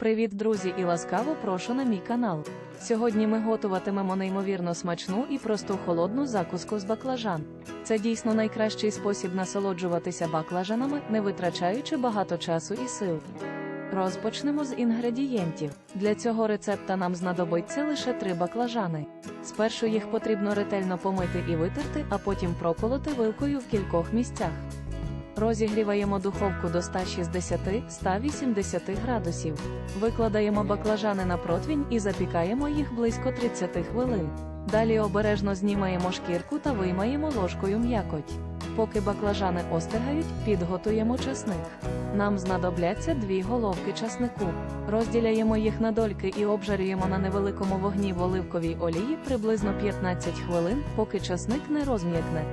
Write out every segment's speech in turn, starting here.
Привіт, друзі, і ласкаво прошу на мій канал. Сьогодні ми готуватимемо неймовірно смачну і просту холодну закуску з баклажан. Це дійсно найкращий спосіб насолоджуватися баклажанами, не витрачаючи багато часу і сил. Розпочнемо з інгредієнтів. Для цього рецепта нам знадобиться лише три баклажани. Спершу їх потрібно ретельно помити і витерти, а потім проколоти вилкою в кількох місцях. Розігріваємо духовку до 160-180 градусів. Викладаємо баклажани на противень і запікаємо їх близько 30 хвилин. Далі обережно знімаємо шкірку та виймаємо ложкою м'якоть. Поки баклажани остигають, підготуємо часник. Нам знадобляться дві головки часнику. Розділяємо їх на дольки і обжарюємо на невеликому вогні в оливковій олії приблизно 15 хвилин, поки часник не розм'якне.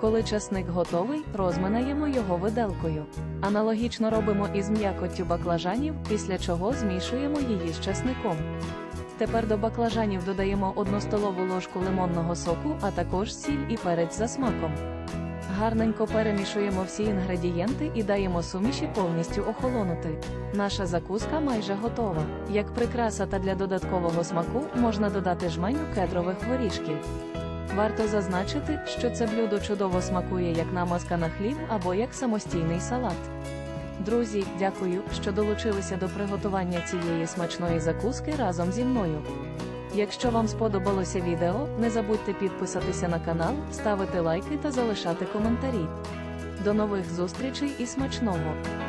Коли часник готовий, розминаємо його виделкою. Аналогічно робимо із м'якоттю баклажанів, після чого змішуємо її з часником. Тепер до баклажанів додаємо 1 столову ложку лимонного соку, а також сіль і перець за смаком. Гарненько перемішуємо всі інгредієнти і даємо суміші повністю охолонути. Наша закуска майже готова. Як прикраса та для додаткового смаку можна додати жменю кедрових горішків. Варто зазначити, що це блюдо чудово смакує як намазка на хліб або як самостійний салат. Друзі, дякую, що долучилися до приготування цієї смачної закуски разом зі мною. Якщо вам сподобалося відео, не забудьте підписатися на канал, ставити лайки та залишати коментарі. До нових зустрічей і смачного!